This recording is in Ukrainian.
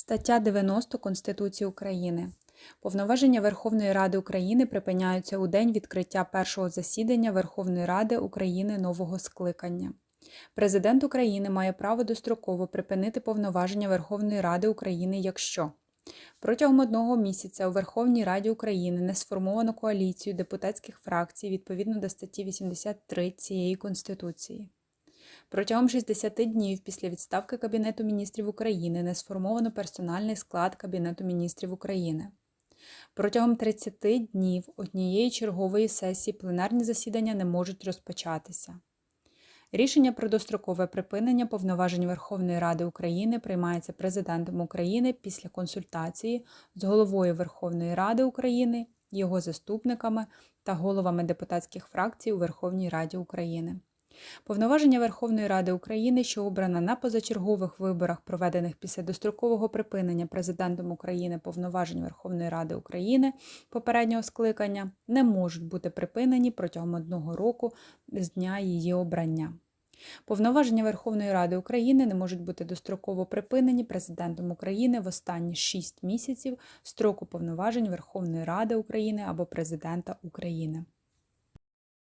Стаття 90 Конституції України. Повноваження Верховної Ради України припиняються у день відкриття першого засідання Верховної Ради України нового скликання. Президент України має право достроково припинити повноваження Верховної Ради України, якщо протягом одного місяця у Верховній Раді України не сформовано коаліцію депутатських фракцій відповідно до статті 83 цієї Конституції. Протягом 60 днів після відставки Кабінету міністрів України не сформовано персональний склад Кабінету міністрів України. Протягом 30 днів однієї чергової сесії пленарні засідання не можуть розпочатися. Рішення про дострокове припинення повноважень Верховної Ради України приймається Президентом України після консультації з головою Верховної Ради України, його заступниками та головами депутатських фракцій у Верховній Раді України. Повноваження Верховної Ради України, що обрана на позачергових виборах, проведених після дострокового припинення Президентом України повноважень Верховної Ради України попереднього скликання, не можуть бути припинені протягом одного року з дня її обрання. Повноваження Верховної Ради України не можуть бути достроково припинені Президентом України в останні 6 місяців строку повноважень Верховної Ради України або Президента України.